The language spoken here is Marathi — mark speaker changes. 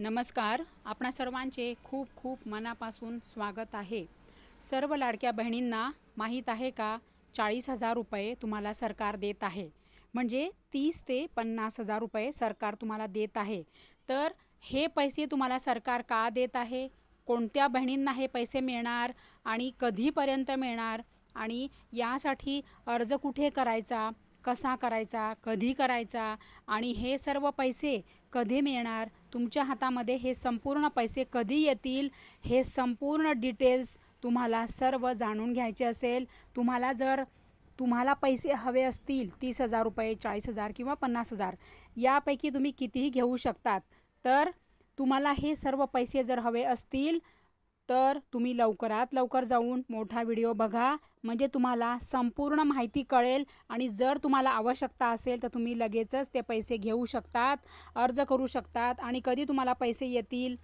Speaker 1: नमस्कार. आपणा सर्वांचे खूप खूप मनापासून स्वागत आहे. सर्व लाडक्या बहिणींना माहीत आहे का चाळीस हजार रुपये तुम्हाला सरकार देत आहे. म्हणजे तीस ते पन्नास हजार रुपये सरकार तुम्हाला देत आहे. तर हे पैसे तुम्हाला सरकार का देत आहे? कोणत्या बहिणींना हे पैसे मिळणार आणि कधीपर्यंत मिळणार? आणि यासाठी अर्ज कुठे करायचा कसा करायचा कधी करायचा? आणि हे सर्व पैसे कधी मिळणार? तुमच्या हातामध्ये हे संपूर्ण पैसे कधी येतील? हे संपूर्ण डिटेल्स तुम्हाला सर्व जाणून घ्यायचे असेल. तुम्हाला जर तुम्हाला पैसे हवे असतील तीस हजार रुपये चाळीस हजार किंवा पन्नास हजार यापैकी तुम्ही कितीही घेऊ शकतात. तर तुम्हाला हे सर्व पैसे जर हवे असतील तर तुम्ही लवकरात लवकर जाऊन मोठा व्हिडिओ बघा. म्हणजे तुम्हाला संपूर्ण माहिती कळेल आणि जर तुम्हाला आवश्यकता असेल तर तुम्ही लगेचच ते पैसे घेऊ शकतात अर्ज करू शकतात आणि कधी तुम्हाला पैसे येतील?